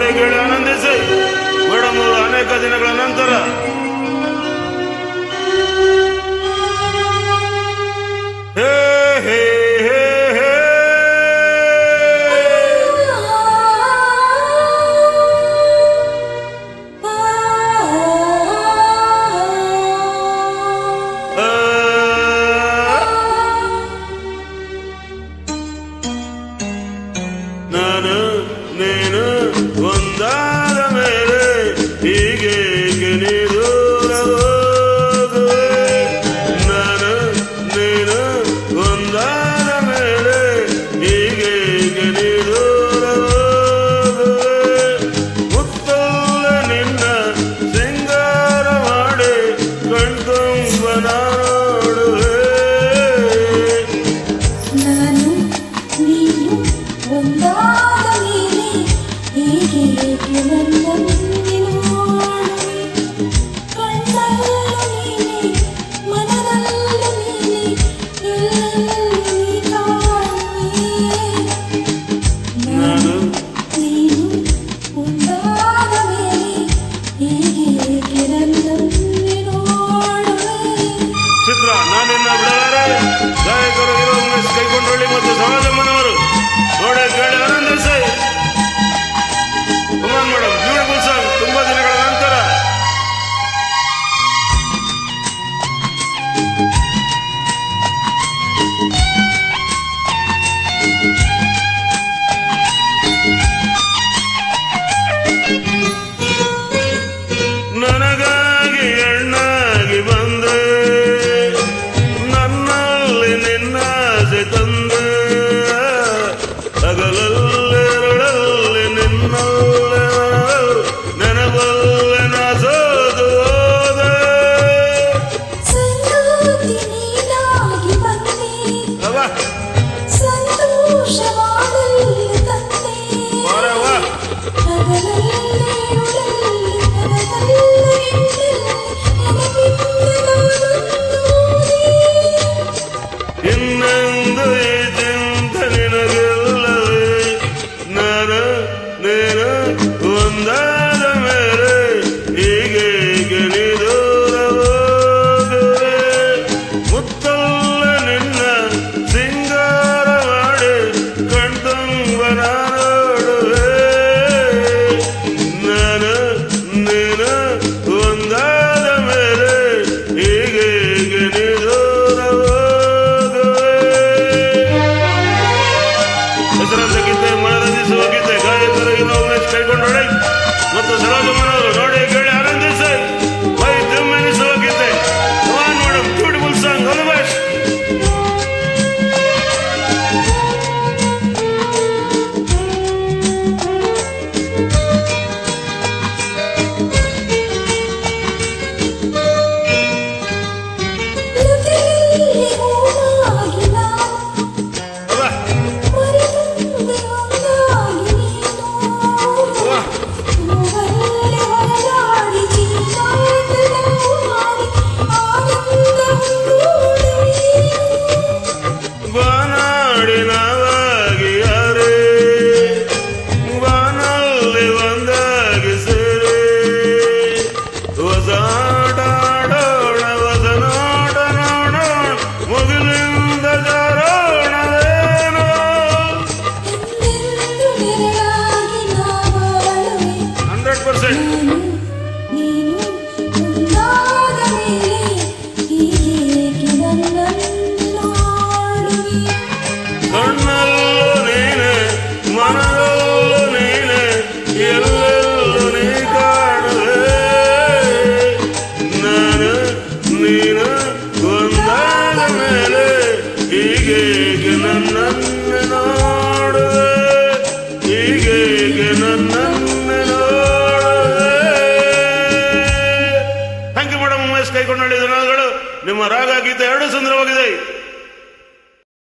ಗೋಡೆಗಳ ಹೀಗೇಗೆ ನನ್ನ ನಾಡುವೆ ಹೀಗೇಗೆ ನನ್ನ ಥ್ಯಾಂಕ್ ಯು ಮೇಡಮ್ ಉಮೇಶ್ ಕೈಗೊಂಡು ಹೇಳಿದ ನಿಮ್ಮ ರಾಗ ಗೀತೆ ಎರಡು ಸುಂದರವಾಗಿದೆ.